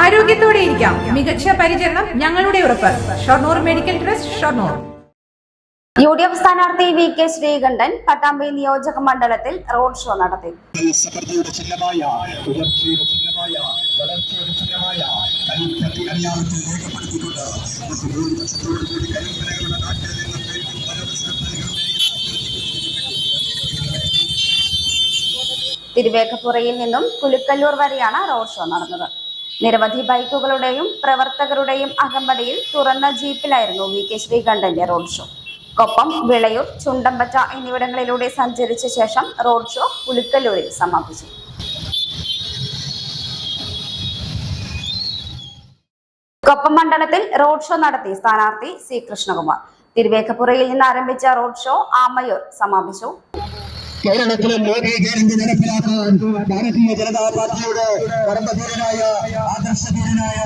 ആരോഗ്യത്തോടെ ഇരിക്കാം. മികച്ച പരിചരണം ഞങ്ങളുടെ ഉറപ്പ്. Shoranur medical trust Shoranur. U D F സ്ഥാനാർത്ഥി വി കെ ശ്രീകണ്ഠൻ പട്ടാമ്പി നിയോജക മണ്ഡലത്തിൽ റോഡ് ഷോ നടത്തി. തിരുവേക്കപ്പുറയിൽ നിന്നും കുലുക്കല്ലൂർ വരെയാണ് റോഡ് ഷോ നടന്നത്. നിരവധി ബൈക്കുകളുടെയും പ്രവർത്തകരുടെയും അകമ്പടിയിൽ തുറന്ന ജീപ്പിലായിരുന്നു വി കെ ശ്രീകണ്ഠന്റെ റോഡ് ഷോ. കൊപ്പം വിളയൂർ ചുണ്ടമ്പറ്റ എന്നിവിടങ്ങളിലൂടെ സഞ്ചരിച്ച ശേഷം റോഡ് ഷോ പുലിക്കല്ലൂരിൽ സമാപിച്ചു. കൊപ്പം മണ്ഡലത്തിൽ റോഡ് ഷോ നടത്തി സ്ഥാനാർത്ഥി സി കൃഷ്ണകുമാർ. തിരുവേക്കപ്പുറയിൽ നിന്ന് ആരംഭിച്ച റോഡ് ഷോ ആമയൂർ സമാപിച്ചു. കേരളത്തിലെ മോദി ഗ്യാരണ്ടി നടപ്പിലാക്കാൻ ഭാരതീയ ജനതാ പാർട്ടിയുടെ കർമ്മധീരനായ ആദർശധീരനായ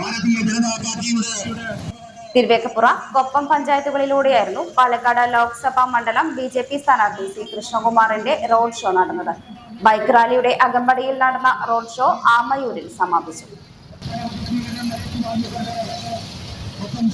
ഭാരതീയ ജനതാ പാർട്ടിയുടെ തിരുവേക്കപ്പുറ കൊപ്പം പഞ്ചായത്തുകളിലൂടെയായിരുന്നു പാലക്കാട് ലോക്സഭാ മണ്ഡലം ബി ജെ പി സ്ഥാനാർത്ഥി സി കൃഷ്ണകുമാറിന്റെ റോഡ് ഷോ നടന്നത്. ബൈക്ക് റാലിയുടെ അകമ്പടിയിൽ നടന്ന റോഡ് ഷോ ആമയൂരിൽ സമാപിച്ചു. ഒപ്പം